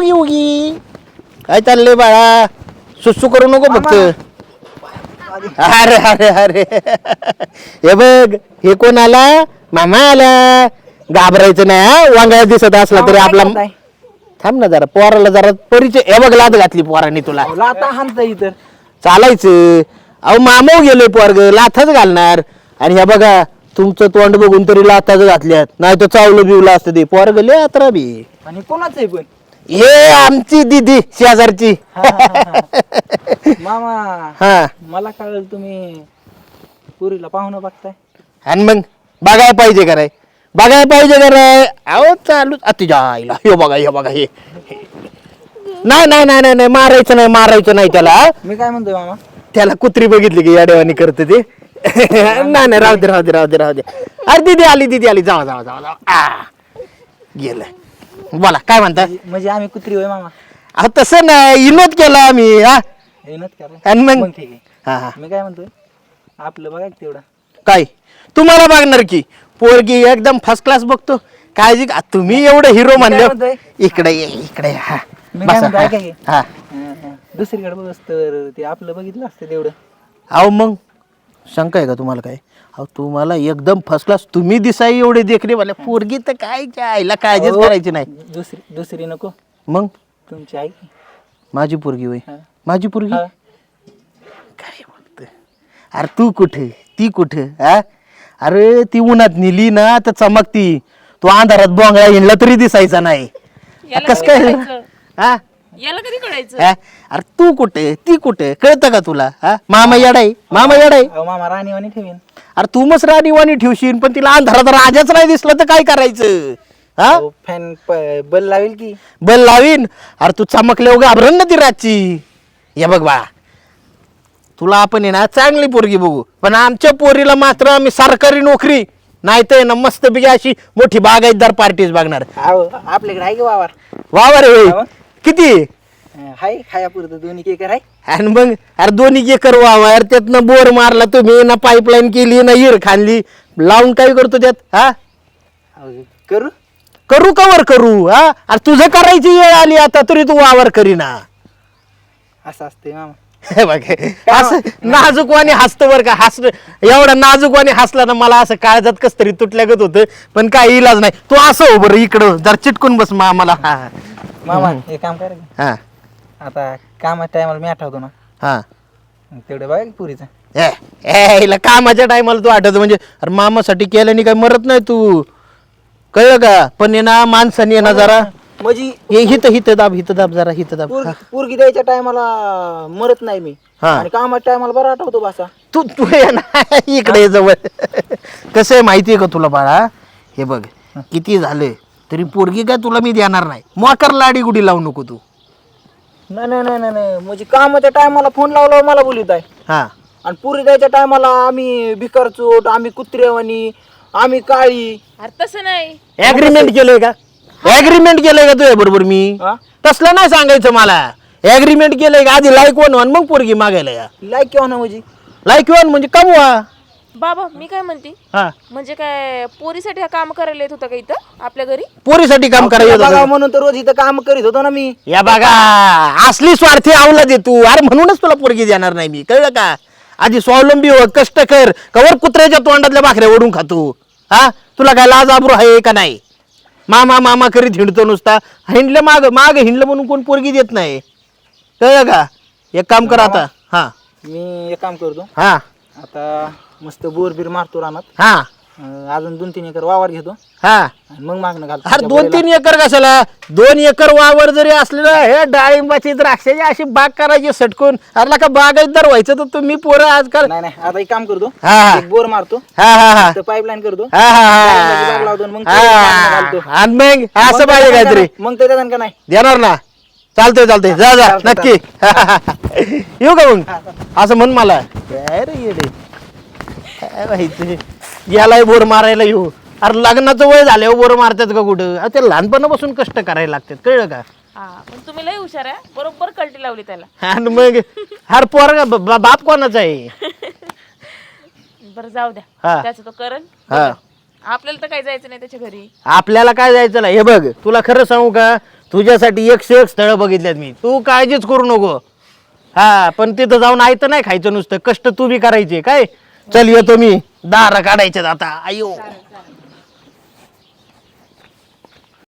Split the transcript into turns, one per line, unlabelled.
उगी उगी काय चाललंय बाळा सुसू करू नको फक्त. अरे अरे अरे. हे बघ हे कोण आला? मामा आला. घाबरायचं नाही हा? वांगळा दिसत असला तरी आपला थांब ना जरा पोराला जरा परिचय हे बघ लाद घातली पोरांनी तुला.
आता हाणता इतर.
चालायचं. अहो मामाव गेलोय पोरग लाथच घालणार. आणि ह्या बघा तुमचं तोंड बघून तरी लाथाच घातल्यात. नाही तर चावलं बिवलं असतं ते. पोरग लय अत्रा बी
आणि कोणाच आहे पण?
हे आमची दिदी शेजारची.
मामा
हा.
मला कळलं तुम्ही पुरीला पाहुणं बघताय.
आणि मग बघाय पाहिजे कराय बघाय पाहिजे कराय अहो चालू तुझ्या आईला. हे बघा हे बघा हे. हे. नाही नाही नाही नाही नाही मारायचं नाही मारायचं नाही त्याला.
मी काय म्हणतोय मामा?
त्याला कुत्री बघितली की याडेवानी करते ते. नाही नाही. राहू दे राहू दे राहू दे राहू दे. अरे दिदी आली दिदी आली. जावा जावा जावा जावा. आ. गेलं. बोला काय म्हणता?
म्हणजे आम्ही कुत्री होय मामा.
अहो तसं नाही विनोद केला आम्ही हा?
नच करा
आणि मग
मग ठीक आहे.
हा हा.
मी काय म्हणतोय? आपलं बघा की तेवढं.
काय? तुम्हाला बघणार की पोरगी एकदम फर्स्ट क्लास बघतो. काळजी का तुम्ही एवढं हिरो म्हणले
म्हणतोय?
इकडे ये इकडे ये, हा.
मी काय
बसा,
म्हणतो, ऐका की.
हा. हा
हं, हं. दुसरीकडे बघ तर ते आपलं बघितलं असतं तेवढं.
अहो मग? शंका आहे का तुम्हाला काय? अहो तुम्हाला एकदम फर्स्ट क्लास तुम्ही दिसाई एवढे देखणे मला पोरगी तर काय आईला काळजीच
अहो,
करायची नाही.
दुसरी दुसरी नको.
मग?
तुमची आई.
माझी पोरगी होय.
हा.
माझी पोरगी?
हा.
काय बोलतोय? अरे तू कुठे? ती कुठे? हा? अरे ती उन्हात नेली ना तर चमकती. तो अंधारात बोंगळा हिंडला तरी दिसायचा नाही.
याला
कस
कधी
काय?
कळायचं?
हा?
याला कधी कळायचं
हा? अरे तू कुठे? ती कुठे? कळतं का तुला? हा? मामा येडाई मामा येडाई.
अहो मामा राणीवाणी ठेवीन.
अरे तू मस्त राणीवाणी ठेवशील पण तिला अंधारात राजाच नाही दिसलं तर काय करायचं? हा?
फॅन बल लावेल की.
बल लावीन? अरे तू चमकले उगा घाबरण ना ती रातची. हे बघ बाळा तुला आपण आहे ना चांगली पोरगी बघू. पण आमच्या पोरीला मात्र आम्ही सरकारी नोकरी. नाही तर ना मस्तपैकी अशी मोठी बागायतदार पार्टीज बघणार.
अहो आपल्याकडे आहे की वावर?
वावर आहे. होय. किती?
हाय खायापुरतं दोन्ही केकर आहे
आणि मग अरे दोन्ही एकर वावर त्यातनं बोर मारला तुम्ही ना पाईपलाईन केली ना हिर खाणली लावून काय करतो त्यात हा?
अहो, करू?
करू कवर करू हा? अरे तुझं करायची वेळ आली आता तरी तू वावर करीना.
असं असते मामा.
हे बघ असं नाजूकवाणी हसतं बरं का हस एवढा नाजूकवाणी हसला ना मला असं काळजात कस तरी तुटल्यागत होतं पण काही इलाज नाही. तू असं हो बरं इकडं जर चिटकून बस मा मला. हा
मामा हे काम करा की.
हा.
आता कामाच्या टायमाला मी आठवतो ना.
हा.
मग तेवढं बघा की पुरीचं.
ए, ए, हिला कामाच्या टायमाला तू आठवत म्हणजे अरे मामासाठी केल्याने काही मरत नाही तू. कळलं का? पण ये ना माणसाने ये ना जरा.
म्हणजे
हे हित हित दाब हित दाब जरा हित दाब.
पोरगी पोरगी द्यायच्या टायमाला मरत नाही मी.
हा.
आणि कामाच्या टायमाला बरं आठवतो बसा.
तू तू ये ना इकडे ये जवळ. कसं आहे माहिती आहे का तुला बाळा? हे बघ किती झाले तरी पोरगी काय तुला मी देणार नाही. मोकर लाडी गुडी लावू नको तू.
नाही नाही नाही नाही, नाही. म्हणजे कामाच्या टायमाला फोन लावला मला बोलित आहे
हा.
आणि पुरी द्यायच्या टायमाला आम्ही भिकार चोट आम्ही कुत्रेवानी आम्ही काळी.
अरे तसं नाही.
ऍग्रीमेंट केलंय का? ऍग्रीमेंट केलंय का तुझ्या बरोबर मी?
हा?
तसलं नाही सांगायचं मला. ऍग्रीमेंट केलंय का? आधी लाईक वन वन मग पोरगी मागायला या.
लाईक किंवा ना म्हणजे?
लाईक वन म्हणजे कमवा.
बाबा मी काय म्हणते?
हा.
म्हणजे काय पोरीसाठी हा काम करायला येत होता का इथं आपल्या घरी?
पोरीसाठी काम
बघा
होतं.
म्हणून तर रोज इथं काम करीत होतो ना मी.
या बघा असली स्वार्थी आवला दे तू. अरे म्हणूनच तुला पोरगी देणार नाही मी. कळलं का? आधी स्वावलंबी हो कष्ट कर. कवर कुत्र्याच्या तोंडातल्या भाकऱ्या ओढून खातो हा? तुला काय लाज आबरू आहे का नाही? मामा मामा करीत हिंडतो नुसता. हिंडलं माग माग हिंडलं म्हणून कोण पोरगी देत नाही. कळलं का? एक काम कर आता. हा.
मी एक काम करतो.
हा.
आता मस्त बोर बीर मारतो रानात.
हा.
अं, अजून दोन तीन एकर वावर घेतो.
हा.
आणि मग मागणं घालतो
अरे दोन तीन एकर कशाला? दोन एकर वावर जरी असलेलं हे डाळिंबाची द्राक्षाची अशी बाग करायची सटकून. अरे का बागायतदार व्हायचं तर तुम्ही पोरं आजकाल.
नाही नाही आता एक काम करतो.
हा हा.
एक बोर मारतो.
हा हा हा.
पाईपलाईन करतो.
हा हा
डाळिंबाची बाग लावतो आणि मग
हा.
पुढे मागणं घालतो.
हा. आणि मग असं
मग
पाहिजे काहीतरी?
मग ते का नाही.
देणार ना. चालतंय चालतंय. जा जा.
चालतंय,
नक्की. येऊ का मग? असं म्हण मला. काय रे येडे? काय माहिती? यालाही बोर मारायला येऊ. अरे लग्नाचं वय झाल्यावर बोर मारतात का कुठं? अरे ते लहानपणापासून कष्ट करायला लागतात कळलं का?
हा पण तुम्ही लय हुशार आहे बरोबर कल्टी लावली त्याला.
आणि मग हर पोरगा ब- ब- बाप कोणाचा आहे?
बरं जाऊ
हा.
द्या त्याचं तो करण.
हा.
आपल्याला तर काही जायचं नाही त्याच्या घरी.
आपल्याला काय जायचं नाही? हे बघ तुला खरं सांगू का? तुझ्यासाठी एकशे एक स्थळं बघितल्यात मी. तू काळजीच करू नको. हा पण तिथं जाऊन आयतं नाही खायचं नुसतं. कष्ट तू बी करायचे काय? चल येतो मी. दारा काढायच्यात आता. आयो.